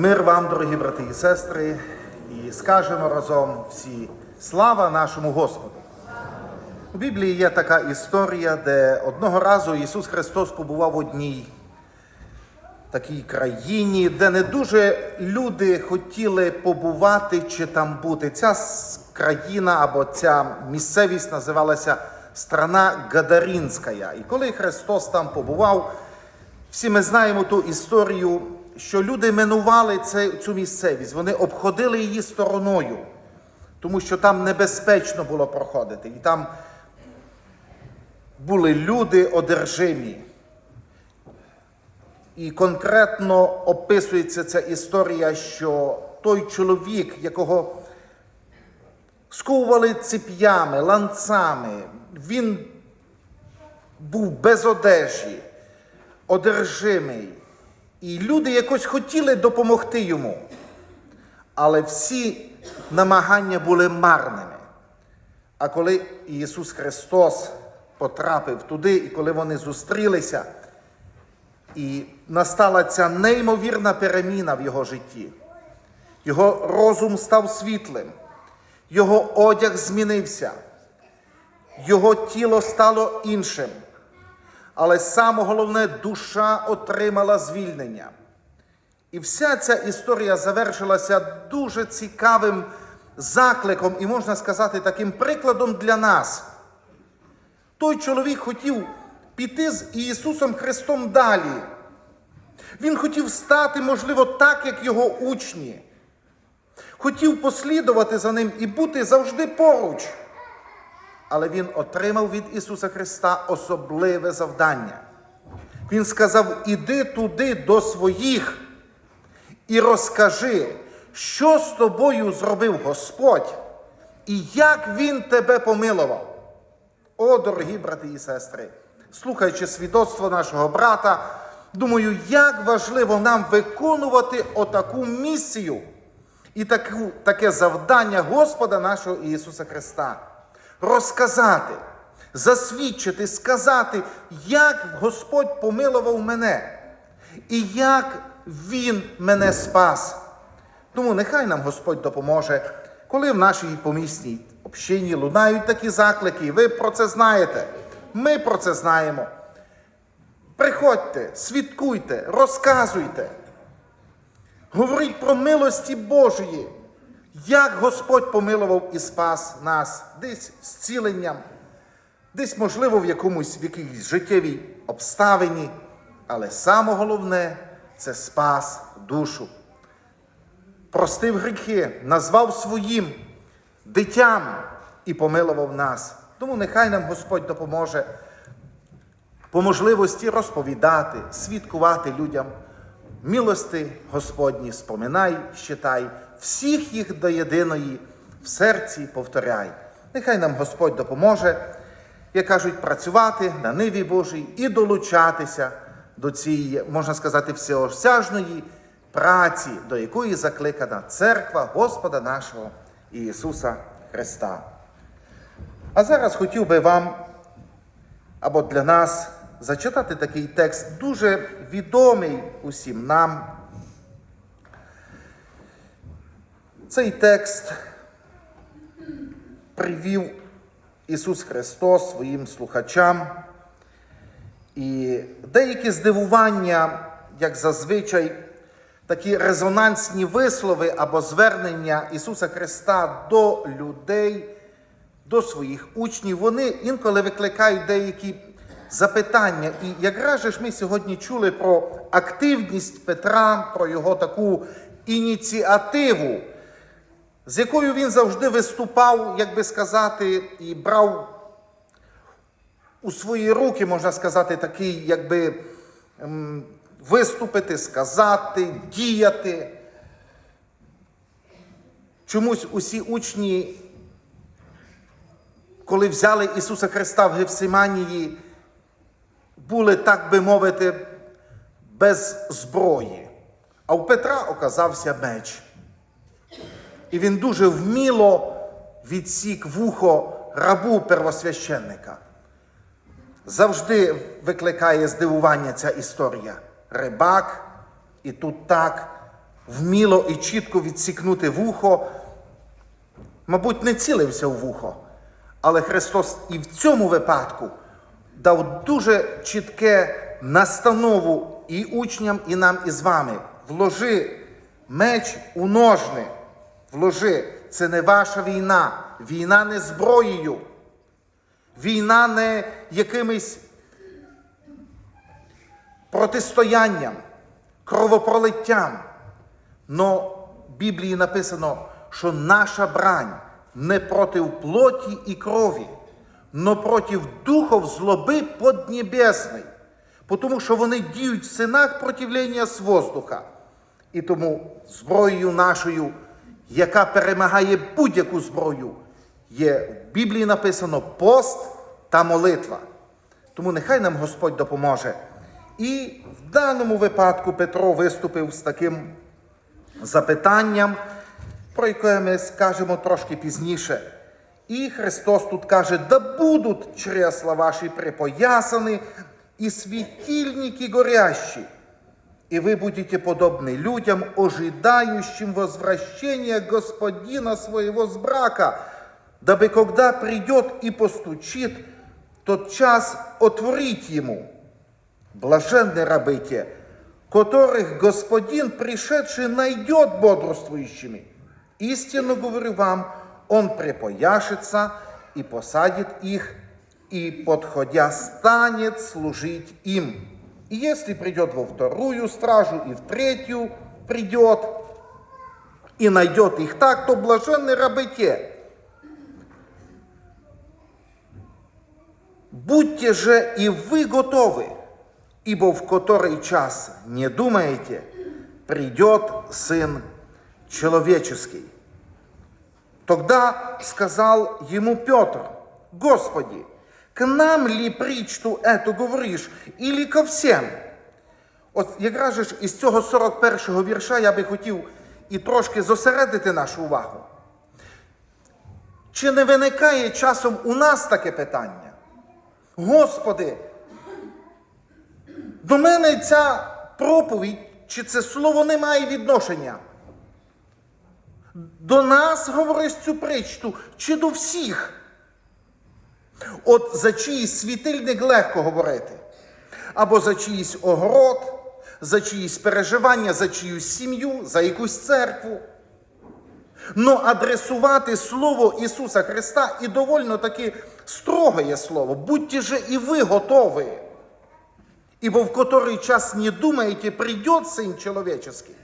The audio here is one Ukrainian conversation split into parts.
Мир вам, дорогі брати і сестри, і скажемо разом всі слава нашому Господу. У Біблії є така історія, де одного разу Ісус Христос побував в одній такій країні, де не дуже люди хотіли побувати чи там бути. Ця країна або ця місцевість називалася страна Гадарінська. І коли Христос там побував, всі ми знаємо ту історію, що люди минували це, цю місцевість, вони обходили її стороною, тому що там небезпечно було проходити. І там були люди одержимі. І конкретно описується ця історія, що той чоловік, якого сковували цеп'ями, ланцами, він був без одежі, одержимий. І люди якось хотіли допомогти йому. Але всі намагання були марними. А коли Ісус Христос потрапив туди, і коли вони зустрілися, і настала ця неймовірна переміна в його житті, його розум став світлим, його одяг змінився, його тіло стало іншим. Але саме головне, душа отримала звільнення. І вся ця історія завершилася дуже цікавим закликом, і можна сказати, таким прикладом для нас. Той чоловік хотів піти з Ісусом Христом далі. Він хотів стати, можливо, так, як його учні. Хотів послідувати за ним і бути завжди поруч. Але він отримав від Ісуса Христа особливе завдання. Він сказав: іди туди до своїх і розкажи, що з тобою зробив Господь і як Він тебе помилував. О, дорогі брати і сестри, слухаючи свідоцтво нашого брата, думаю, як важливо нам виконувати отаку місію і таку, таке завдання Господа нашого Ісуса Христа. Розказати, засвідчити, сказати, як Господь помилував мене і як Він мене спас. Тому нехай нам Господь допоможе, коли в нашій помісній общині лунають такі заклики, і ви про це знаєте. Ми про це знаємо. Приходьте, свідкуйте, розказуйте. Говоріть про милості Божої, як Господь помилував і спас нас десь зціленням, десь, можливо, в якомусь в якійсь життєвій обставині, але саме головне це спас душу. Простив гріхи, назвав своїм дитям і помилував нас. Тому нехай нам Господь допоможе по можливості розповідати, свідкувати людям. Милости Господні, споминай, щитай, всіх їх до єдиної в серці повторяй. Нехай нам Господь допоможе, як кажуть, працювати на ниві Божій і долучатися до цієї, можна сказати, всеосяжної праці, до якої закликана церква Господа нашого Ісуса Христа. А зараз хотів би вам або для нас зачитати такий текст, дуже відомий усім нам. Цей текст привів Ісус Христос своїм слухачам. І деякі здивування, як зазвичай, такі резонансні вислови або звернення Ісуса Христа до людей, до своїх учнів, вони інколи викликають деякі запитання. І якраз же ж ми сьогодні чули про активність Петра, про його таку ініціативу, з якою він завжди виступав, як би сказати, і брав у свої руки, можна сказати, такий, якби виступити, сказати, діяти. Чомусь усі учні, коли взяли Ісуса Христа в Гефсиманії, були, так би мовити, без зброї. А у Петра оказався меч. І він дуже вміло відсік вухо рабу первосвященника. Завжди викликає здивування ця історія. Рибак, і тут так вміло і чітко відсікнути вухо, мабуть, не цілився в вухо, але Христос і в цьому випадку дав дуже чітке настанову і учням, і нам, і з вами. Вложи меч у ножни. Вложи. Це не ваша війна. Війна не зброєю. Війна не якимись протистоянням, кровопролиттям. Но в Біблії написано, що наша брань не проти плоті і крові, но проти духов злоби поднебесної, тому що вони діють в синах противлення з воздуха. І тому зброєю нашою, яка перемагає будь-яку зброю, є в Біблії написано пост та молитва. Тому нехай нам Господь допоможе. І в даному випадку Петро виступив з таким запитанням, про яке ми скажемо трошки пізніше. І Христос тут каже, да будуть чресла ваші припоясані, і світильники горящі, и вы будете подобны людям, ожидающим возвращения Господина своего с брака, дабы когда придет и постучит, тот час отворить ему. Блаженны рабы те, которых Господин, пришедший, найдет бодрствующими. Истинно говорю вам, он припояшется и посадит их, и, подходя, станет служить им. И если придет во вторую стражу и в третью придет, и найдет их так, то блаженны рабы те. Будьте же и вы готовы, ибо в который час не думаете, придет Сын Человеческий. Тогда сказал ему Петр, Господи, к нам ли притчу эту говориш, или ко всем? От якраз ж із цього 41-го вірша я би хотів і трошки зосередити нашу увагу. Чи не виникає часом у нас таке питання? Господи, до мене ця проповідь, чи це слово не має відношення? До нас говориш цю притчу, чи до всіх? От за чиїсь світильник легко говорити. Або за чиїсь огород, за чиїсь переживання, за чиюсь сім'ю, за якусь церкву. Но адресувати Слово Ісуса Христа і довольно таки строго є слово. Будьте же і ви готові. Ибо в который час не думаєте, придет Син Чоловіческий.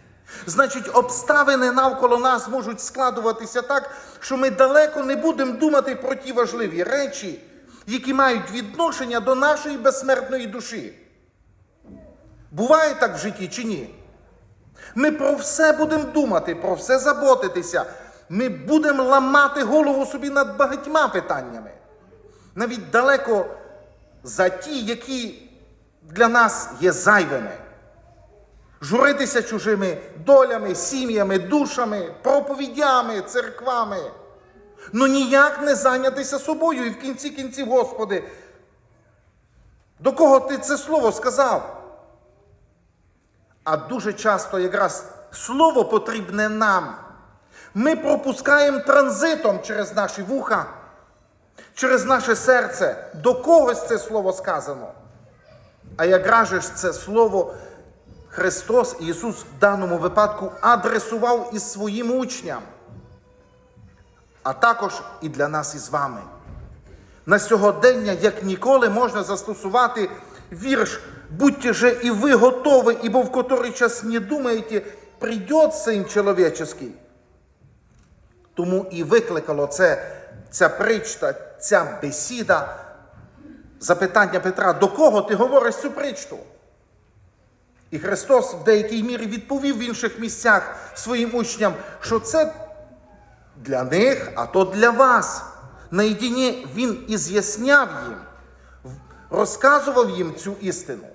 Значить, обставини навколо нас можуть складуватися так, що ми далеко не будемо думати про ті важливі речі, які мають відношення до нашої безсмертної душі. Буває так в житті чи ні? Ми про все будемо думати, про все заботитися. Ми будемо ламати голову собі над багатьма питаннями. Навіть далеко за ті, які для нас є зайвими. Журитися чужими долями, сім'ями, душами, проповідями, церквами. Ну ніяк не зайнятися собою і в кінці кінців, Господи. До кого ти це слово сказав? А дуже часто якраз слово потрібне нам. Ми пропускаємо транзитом через наші вуха, через наше серце. До когось це слово сказано. А якраз це слово Христос Ісус в даному випадку адресував із своїм учням, а також і для нас із вами. На сьогодення, як ніколи, можна застосувати вірш «Будьте же і ви готові, ібо в котрий час не думаєте, придет Син Чоловіческий». Тому і викликало це, ця притча, ця бесіда, запитання Петра, до кого ти говориш цю притчу? І Христос в деякій мірі відповів в інших місцях своїм учням, що це для них, а то для вас. Наєдині Він і з'ясняв їм, розказував їм цю істину.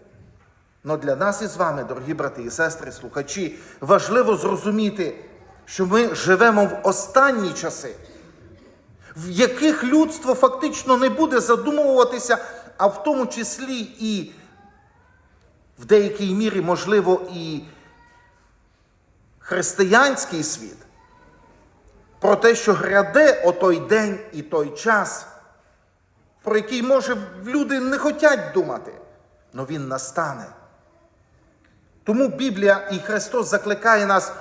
Но для нас із вами, дорогі брати і сестри, слухачі, важливо зрозуміти, що ми живемо в останні часи, в яких людство фактично не буде задумуватися, а в тому числі і в деякій мірі, можливо, і християнський світ, про те, що гряде отой день і той час, про який, може, люди не хочуть думати, але він настане. Тому Біблія і Христос закликає нас,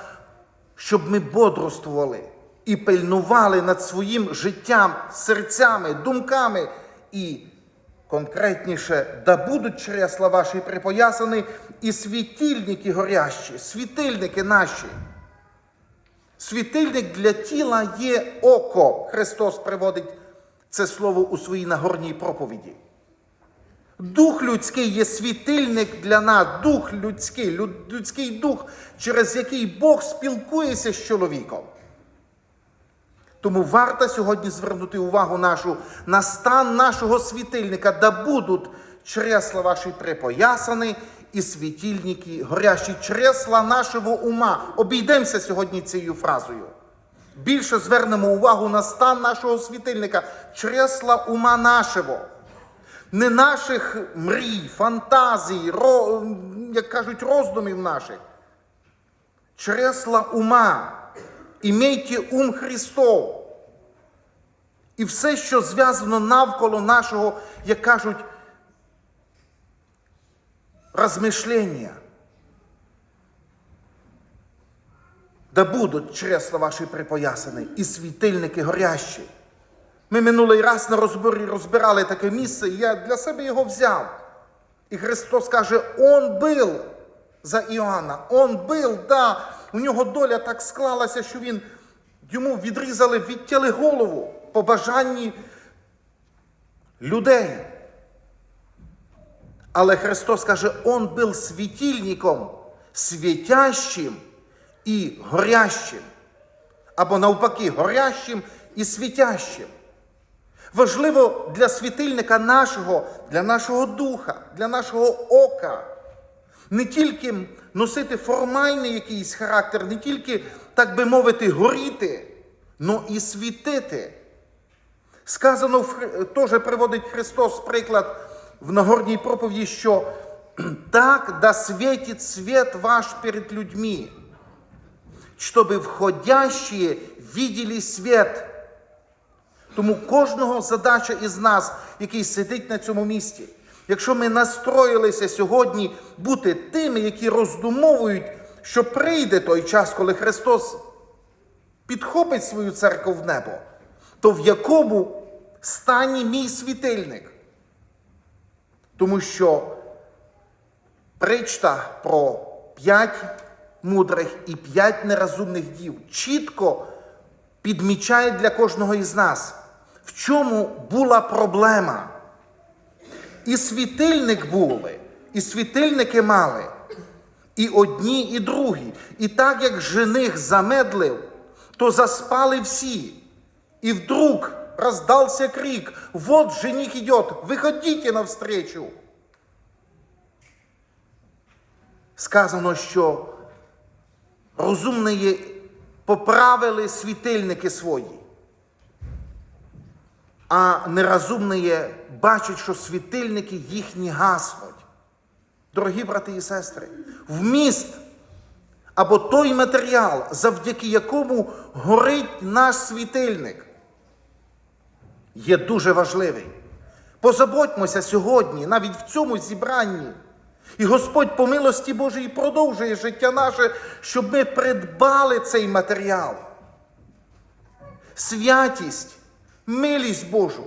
щоб ми бодрствували і пильнували над своїм життям, серцями, думками і конкретніше, да будуть чресла ваші припоясані і світильники горящі, світильники наші. Світильник для тіла є око. Христос приводить це слово у своїй нагорній проповіді. Дух людський є світильник для нас, дух людський, людський дух, через який Бог спілкується з чоловіком. Тому варто сьогодні звернути увагу нашу на стан нашого світильника, да будуть чресла ваші припоясані і світильники горящі чресла нашого ума. Обійдемося сьогодні цією фразою. Більше звернемо увагу на стан нашого світильника, чресла ума нашого. Не наших мрій, фантазій, ро, як кажуть, роздумів наших. Чресла ума. Імейте ум Христов. І все, що зв'язано навколо нашого, як кажуть, розмишлення. Да будуть чресла ваші припоясані і світильники горящі. Ми минулий раз на розборі розбирали таке місце, і я для себе його взяв. І Христос каже, Он бил за Іоанна, Он бил, да, у нього доля так склалася, що він йому відрізали, відтяли голову по бажанні людей. Але Христос каже, Он був світильником, світящим і горящим. Або навпаки, горящим і світящим. Важливо для світильника нашого, для нашого духа, для нашого ока. Не тільки носити формальний якийсь характер, не тільки, так би мовити, горіти, але і світити. Сказано, теж приводить Христос приклад в Нагорній проповіді, що так да світить світ ваш перед людьми, щоб входящие видели світ. Тому кожного задача із нас, який сидить на цьому місці, якщо ми настроїлися сьогодні бути тими, які роздумовують, що прийде той час, коли Христос підхопить свою церкву в небо, то в якому стані мій світильник? Тому що причта про п'ять мудрих і п'ять нерозумних дів чітко підмічає для кожного із нас, в чому була проблема. І світильник були, і світильники мали, і одні, і другі. І так як жених замедлив, то заспали всі. І вдруг раздался крик, вот жених идет, выходите навстречу. Сказано, що розумні поправили світильники свої, а нерозумні бачать, що світильники їхні гаснуть. Дорогі брати і сестри, вміст або той матеріал, завдяки якому горить наш світильник, є дуже важливий. Позаботьмося сьогодні, навіть в цьому зібранні. І Господь по милості Божій продовжує життя наше, щоб ми придбали цей матеріал. Святість, милість Божу.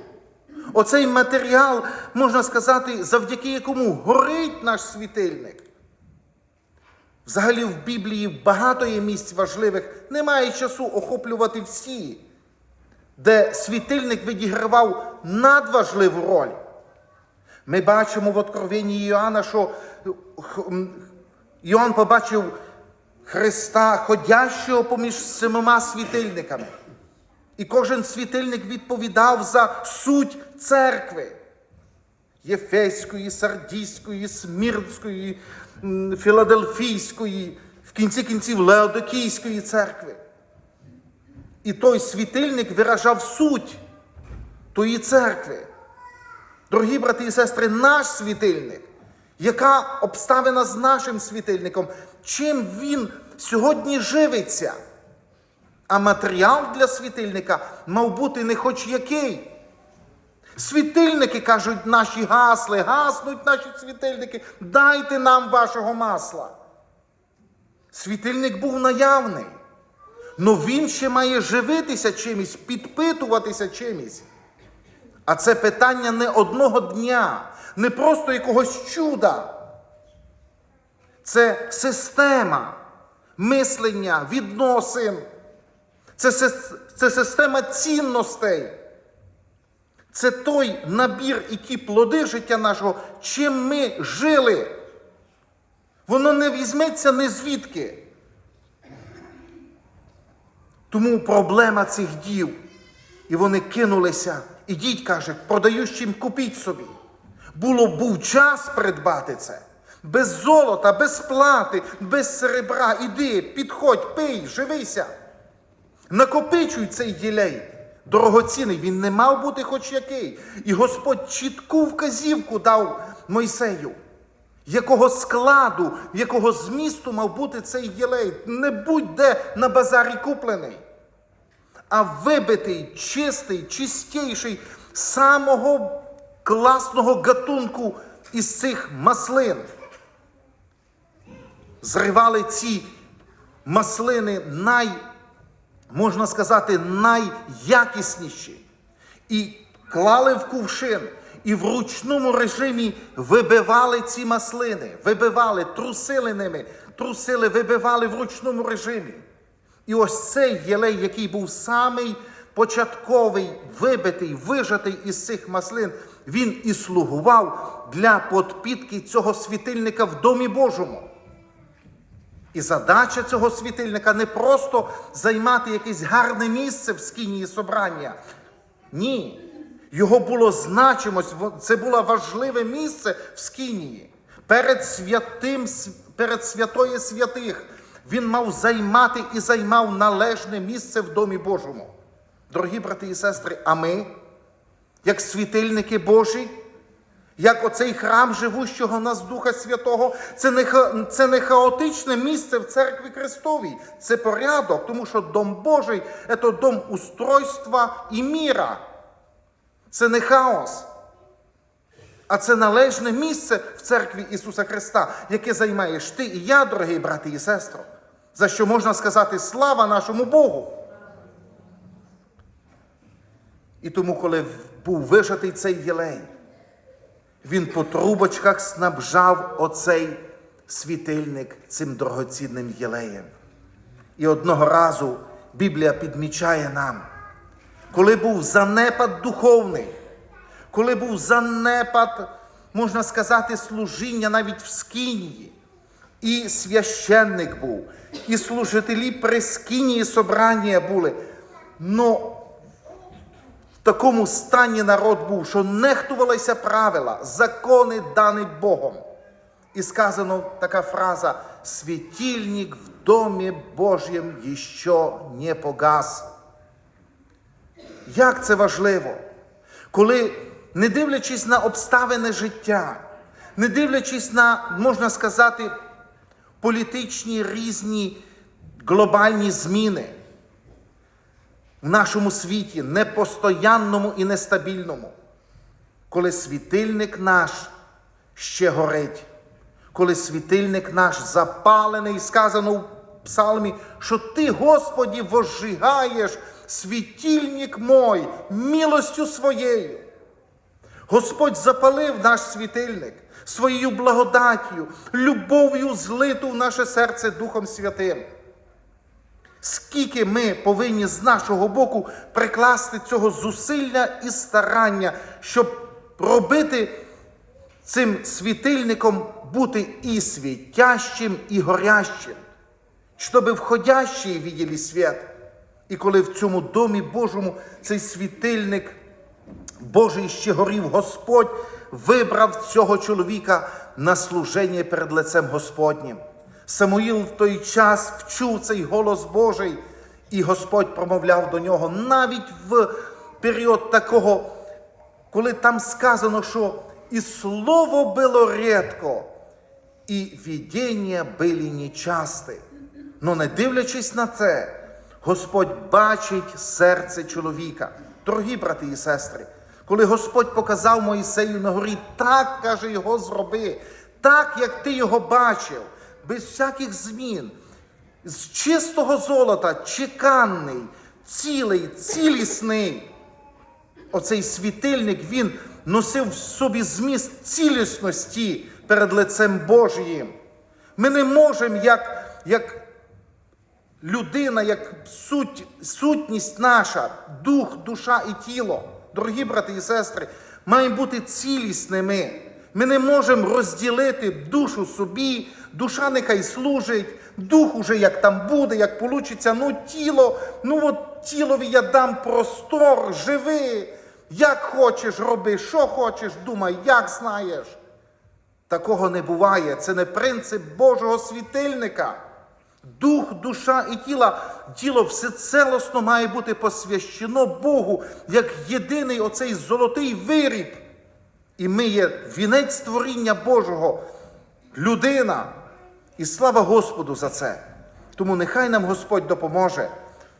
Оцей матеріал, можна сказати, завдяки якому горить наш світильник. Взагалі в Біблії багато є місць важливих, немає часу охоплювати всі, де світильник відігравав надважливу роль. Ми бачимо в Откровенні Іоанна, що Іоанн побачив Христа, ходящого поміж семома світильниками. І кожен світильник відповідав за суть церкви. Єфеської, Сардійської, Смірнської, Філадельфійської, в кінці кінців Леодокійської церкви. І той світильник виражав суть тої церкви. Дорогі брати і сестри, наш світильник, яка обставина з нашим світильником, чим він сьогодні живиться. А матеріал для світильника мав бути не хоч який. Світильники кажуть, наші гасли, гаснуть наші світильники, дайте нам вашого масла. Світильник був наявний. Но він ще має живитися чимось, підпитуватися чимось. А це питання не одного дня, не просто якогось чуда. Це система мислення, відносин. Це, це система цінностей. Це той набір і ті плоди життя нашого, чим ми жили. Воно не візьметься не звідки. Тому проблема цих дів. І вони кинулися. Ідіть, каже, продаючим купіть собі. Було був час придбати це. Без золота, без плати, без серебра. Іди, підходь, пий, живися. Накопичуй цей єлей. Дорогоцінний, він не мав бути хоч який. І Господь чітку вказівку дав Мойсею, якого складу, якого змісту мав бути цей єлей. Не будь-де на базарі куплений, а вибитий, чистий, чистіший, самого класного гатунку із цих маслин. Зривали ці маслини най можна сказати, найякісніші. І клали в кувшин, і в ручному режимі вибивали ці маслини, вибивали, трусили ними, трусили, вибивали в ручному режимі. І ось цей єлей, який був самий початковий, вибитий, вижатий із цих маслин, він і слугував для подпітки цього світильника в Домі Божому. І задача цього світильника не просто займати якесь гарне місце в скинії собрання. Ні. Його було значимось, во- це було важливе місце в скинії. Перед святим, перед святої святих він мав займати і займав належне місце в Домі Божому. Дорогі брати і сестри, а ми, як світильники Божі, як оцей храм живущого нас Духа Святого, це не, це не хаотичне місце в церкві Христовій, це порядок, тому що Дом Божий це дом устройства і міра. Це не хаос. А це належне місце в церкві Ісуса Христа, яке займаєш ти і я, дорогі брати і сестри, за що можна сказати слава нашому Богу. І тому, коли був вижатий цей єлей, він по трубочках снабжав оцей світильник цим дорогоцінним єлеєм. І одного разу Біблія підмічає нам, коли був занепад духовний, коли був занепад, можна сказати, служіння навіть в скинії, і священник був, і служителі при скинії собрання були. Но такому стані народ був, що нехтувалися правила, закони дані Богом. І сказано така фраза: світильник в домі Божім ще не погас. Як це важливо, коли, не дивлячись на обставини життя, не дивлячись на, можна сказати, політичні різні глобальні зміни, в нашому світі, непостоянному і нестабільному, коли світильник наш ще горить, коли світильник наш запалений, сказано в псалмі, що ти, Господі, возжигаєш світильник мой милостю своєю. Господь запалив наш світильник своєю благодаттю, любов'ю злиту в наше серце Духом Святим. Скільки ми повинні з нашого боку прикласти цього зусилля і старання, щоб робити цим світильником бути і світящим, і горящим, щоб входящі виділи світ. І коли в цьому домі Божому цей світильник Божий ще горів, Господь вибрав цього чоловіка на служення перед лицем Господнім. Самуїл в той час вчув цей голос Божий, і Господь промовляв до нього навіть в період такого, коли там сказано, що і слово було рідко, і видіння були нечасті. Но не дивлячись на це, Господь бачить серце чоловіка. Дорогі брати і сестри, коли Господь показав Моїсею на горі, так каже його зроби, так як ти його бачив, без всяких змін, з чистого золота, чеканний, цілий, цілісний. Оцей світильник він носив в собі зміст цілісності перед лицем Божиїм. Ми не можемо, як, як людина, як суть, сутність наша, дух, душа і тіло, дорогі брати і сестри, маємо бути цілісними. Ми не можемо розділити душу собі, душа нехай служить, дух уже як там буде, як получиться, ну тіло, ну от тілові я дам простор, живи, як хочеш, роби, що хочеш, думай, як знаєш. Такого не буває. Це не принцип Божого світильника. Дух, душа і тіло, тіло всецелосно має бути посвящено Богу як єдиний оцей золотий виріб. І ми є вінець створіння Божого, людина. І слава Господу за це. Тому нехай нам Господь допоможе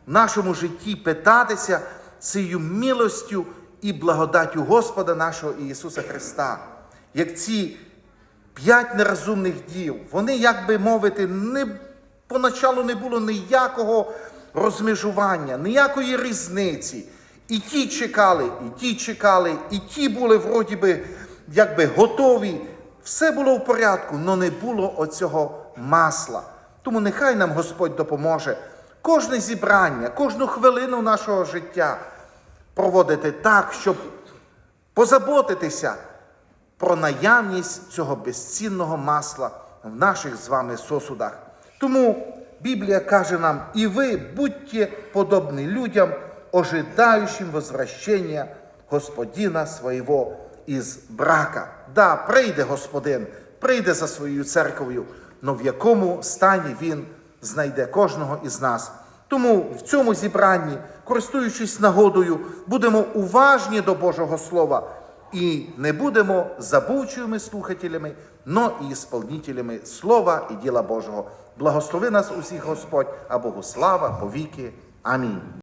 в нашому житті питатися цією милостю і благодаттю Господа нашого Ісуса Христа. Як ці п'ять нерозумних дів, вони, як би мовити, не, поначалу не було ніякого розмежування, ніякої різниці. І ті чекали, і ті чекали, і ті були вроді би, якби готові. Все було в порядку, але не було оцього масла. Тому нехай нам Господь допоможе кожне зібрання, кожну хвилину нашого життя проводити так, щоб позаботитися про наявність цього безцінного масла в наших з вами сосудах. Тому Біблія каже нам, і ви будьте подобні людям, ожидаючим возвращення Господина своєго із брака. Да, прийде Господин, прийде за своєю церков'ю, но в якому стані Він знайде кожного із нас. Тому в цьому зібранні, користуючись нагодою, будемо уважні до Божого Слова і не будемо забувчими слухателями, но і ісполнителями Слова і діла Божого. Благослови нас усіх Господь, а Богу слава повіки. Амінь.